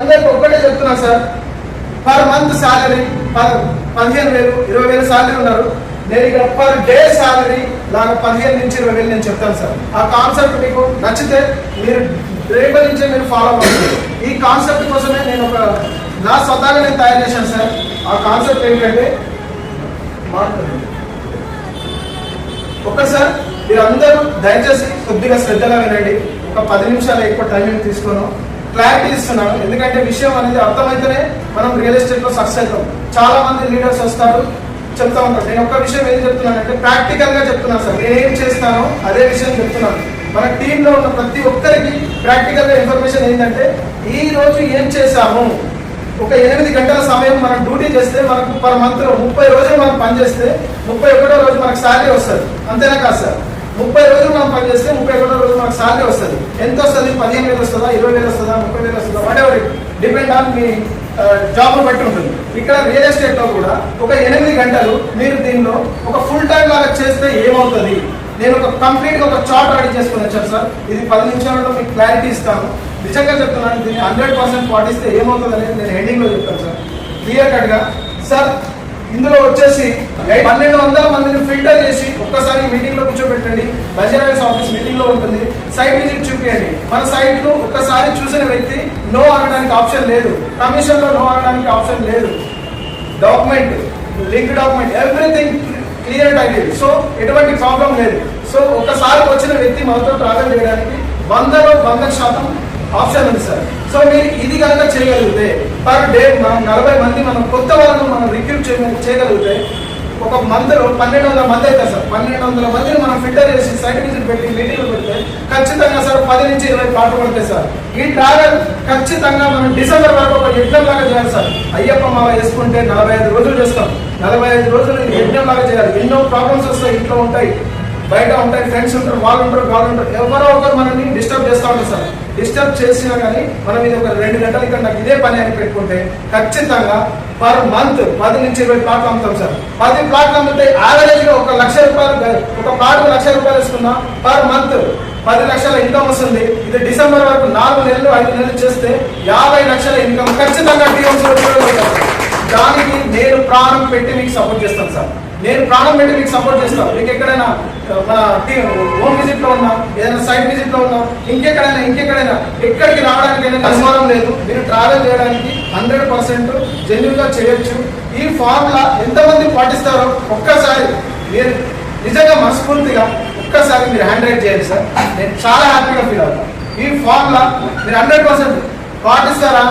అందరికి ఒక్కటే చెప్తున్నా sir. Per month salary per పదిహేను వేలు ఇరవై వేలు సాలరీ ఉన్నారు. నేను ఇక్కడ పర్ డే సాలరీ లాగా పదిహేను నుంచి ఇరవై వేలు నేను చెప్తాను సార్. ఆ కాన్సెప్ట్ మీకు నచ్చితే మీరు రేపటి నుంచే మీరు ఫాలో అవ్వండి. ఈ కాన్సెప్ట్ కోసమే నేను ఒక నా స్వతహాగా నేను తయారు చేశాను సార్. ఆ కాన్సెప్ట్ ఏంటంటే ఓకే ఒక్కసారి మీరందరూ దయచేసి కొద్దిగా శ్రద్ధగా వినండి. ఒక పది నిమిషాలు ఎక్కువ టైం తీసుకోను. క్లారిటీ ఇస్తున్నాను. ఎందుకంటే విషయం అనేది అర్థమైతేనే మనం రియల్ ఎస్టేట్లో సక్సెస్ అవుతాం. చాలా మంది లీడర్స్ వస్తారు. చెప్తా ఉంటారు. నేను ఒక్క విషయం ఏం చెప్తున్నానంటే ప్రాక్టికల్గా చెప్తున్నాను సార్. నేను ఏం చేస్తానో అదే విషయం చెప్తున్నాను. మన టీంలో ఉన్న ప్రతి ఒక్కరికి ప్రాక్టికల్గా ఇన్ఫర్మేషన్ ఏంటంటే ఈ రోజు ఏం చేశాము? ఒక ఎనిమిది గంటల సమయం మనం డ్యూటీ చేస్తే మనకు పర్ మంత్లో ముప్పై రోజులు మనం పనిచేస్తే ముప్పై ఒకటో రోజు మనకు శాలరీ వస్తుంది. అంతేనా కాదు సార్? ముప్పై రోజులు మనం పనిచేస్తే ముప్పై ఒకటో రోజు మనకు శాలరీ వస్తుంది. ఎంత వస్తుంది? పదిహేను వేలు వస్తుందా? ఇరవై వేలు వస్తుందా? ముప్పై వేలు వస్తుందా? వాట్ ఎవర్ డిపెండ్ ఆన్ మీ జాబ్ బట్టి ఉంటుంది. ఇక్కడ రియల్ ఎస్టేట్లో కూడా ఒక ఎనిమిది గంటలు మీరు దీనిలో ఒక ఫుల్ టైం లాగా చేస్తే ఏమవుతుంది? నేను ఒక కంప్లీట్గా ఒక చార్ట్ రెడీ చేసుకుని వచ్చాను సార్ ఇది పది నిమిషాలలో మీకు క్లారిటీ ఇస్తాను. నిజంగా చెప్తున్నాను దీన్ని హండ్రెడ్ పర్సెంట్ పాటిస్తే ఏమవుతుంది అనేది నేను హెడ్డింగ్లో చెప్తాను సార్ క్లియర్ కట్గా సార్ ఇందులో వచ్చేసి పన్నెండు వందల మందిని ఫిల్టర్ చేసి ఒక్కసారి మీటింగ్లో కూర్చోబెట్టండి బజారాస్ ఆఫీస్ మీటింగ్లో ఉంటుంది. సైట్ విజిట్ చూపించండి మన సైట్ను ఒక్కసారి చూసిన వ్యక్తి నో అనడానికి ఆప్షన్ లేదు. కమిషన్లో నో అనడానికి ఆప్షన్ లేదు. Document link document everything clear అయ్యేది సో ఎటువంటి ప్రాబ్లం లేదు. సో ఒకసారి వచ్చిన వ్యక్తి మనతో ట్రావెల్ చేయడానికి వందలో వంద శాతం ఆప్షన్ ఉంది సార్. సో మీరు ఇది కనుక చేయగలిగితే పర్ డే మనం నలభై మంది మనం కొత్త వాళ్ళను మనం రిక్రూట్ చేయగలిగితే ఒక మంత్లో పన్నెండు వందల మంది అవుతారు సార్. పన్నెండు వందల మందిని మనం ఫిల్టర్ చేసి సైట్ విజిట్ పెట్టి మీటింగ్లు పెడితే ఖచ్చితంగా సార్ పది నుంచి ఇరవై పాటలు పడతాయి సార్. ఈ ట్రావెల్ ఖచ్చితంగా మనం డిసెంబర్ వరకు ఒక యజ్ఞం లాగా చేయాలి సార్. అయ్యప్ప మామ వేసుకుంటే నలభై ఐదు రోజులు చేస్తాం. నలభై ఐదు రోజులు యజ్ఞం లాగా చేయాలి. ఎన్నో ప్రాబ్లమ్స్ వస్తాయి ఇంట్లో ఉంటాయి. బయట ఉంటాయి ఫ్రెండ్స్ ఉంటారు వాళ్ళు ఉంటారు వాళ్ళు ఉంటారు ఎవరో ఒకరు మనల్ని డిస్టర్బ్ చేస్తూ ఉంటారు సార్. డిస్టర్బ్ చేసినా కానీ మనం ఇది ఒక రెండు గంటలు ఇక్కడ నాకు ఇదే పని అని పెట్టుకుంటే ఖచ్చితంగా పర్ మంత్ పది నుంచి ఇరవై ప్లాట్లు అమ్ముతాం సార్. పది ప్లాట్లు అమ్మితే యావరేజ్గా ఒక లక్ష రూపాయలు ఒక ప్లాట్ లక్ష రూపాయలు ఇస్తున్నా పర్ మంత్ పది లక్షల ఇన్కమ్ వస్తుంది. ఇది డిసెంబర్ వరకు నాలుగు నెలలు ఐదు నెలలు చేస్తే యాభై లక్షల ఇన్కమ్ ఖచ్చితంగా టీఎంసీ దానికి నేను ప్రాణం పెట్టి మీకు సపోర్ట్ చేస్తాను సార్. నేను ప్రాణం పెట్టి మీకు సపోర్ట్ చేస్తాను. మీకు ఎక్కడైనా మన హోమ్ విజిట్లో ఉన్నా ఏదైనా సైట్ విజిట్లో ఉన్నా ఇంకెక్కడైనా ఇంకెక్కడైనా ఎక్కడికి రావడానికి అనేది అనుమానం లేదు. మీరు ట్రావెల్ చేయడానికి హండ్రెడ్ పర్సెంట్ జెన్యున్గా చేయొచ్చు. ఈ ఫార్ములా ఎంతమంది పాటిస్తారో ఒక్కసారి మీరు నిజంగా మనస్ఫూర్తిగా ఒక్కసారి మీరు హ్యాండ్ రైట్ చేయండి సార్. నేను చాలా హ్యాపీగా ఫీల్ అవుతాను. ఈ ఫార్ములా మీరు హండ్రెడ్ పర్సెంట్ పాటిస్తారా?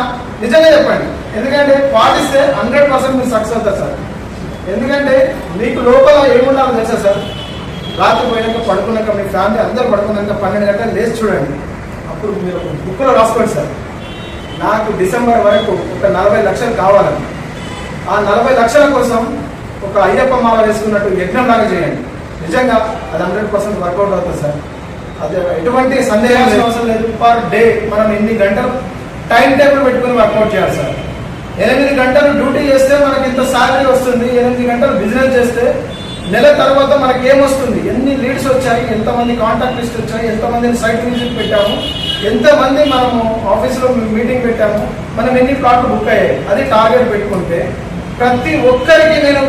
నిజంగా చెప్పండి. ఎందుకంటే పాటిస్తే హండ్రెడ్ పర్సెంట్ మీరు సక్సెస్ అవుతారు సార్. ఎందుకంటే మీకు లోపల ఏముండాలో తెలుసా సార్? రాత్రి పోయినాక పడుకున్నాక మీ ఫ్యామిలీ అందరూ పడుకున్నాక పన్నెండు గంటలు లేచి చూడండి. అప్పుడు మీరు ఒక బుక్లో రాసుకోండి సార్. నాకు డిసెంబర్ వరకు ఒక నలభై లక్షలు కావాలని ఆ నలభై లక్షల కోసం ఒక అయ్యప్ప మాల వేసుకున్నట్టు యజ్ఞం లాగా చేయండి. నిజంగా అది హండ్రెడ్ పర్సెంట్ వర్కౌట్ అవుతుంది సార్. అది ఎటువంటి సందేహం అవసరం లేదు. పర్ డే మనం ఎన్ని గంటలు టైం టేబుల్ పెట్టుకుని వర్కౌట్ చేయాలి సార్. ఎనిమిది గంటలు డ్యూటీ చేస్తే మనకి ఇంత శాలరీ వస్తుంది ఎనిమిది గంటలు బిజినెస్ చేస్తే నెల తర్వాత మనకి ఏమొస్తుంది? ఎన్ని లీడ్స్ వచ్చాయి ఎంతమంది కాంటాక్ట్ లిస్ట్ వచ్చాయి ఎంతమందిని సైట్ విజిట్ పెట్టాము ఎంతమంది మనము ఆఫీస్లో మీటింగ్ పెట్టాము మనం ఎన్ని ప్లాట్లు బుక్ అయ్యాయి? అది టార్గెట్ పెట్టుకుంటే ప్రతి ఒక్కరికి నేను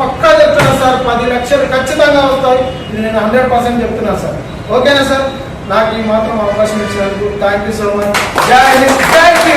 పక్కా చెప్తున్నా సార్ పది లక్షలు ఖచ్చితంగా వస్తాయి. ఇది నేను హండ్రెడ్ పర్సెంట్ చెప్తున్నా సార్. ఓకేనా సార్? నాకు ఈ మాత్రం అవకాశం ఇచ్చినందుకు thank you so much thank you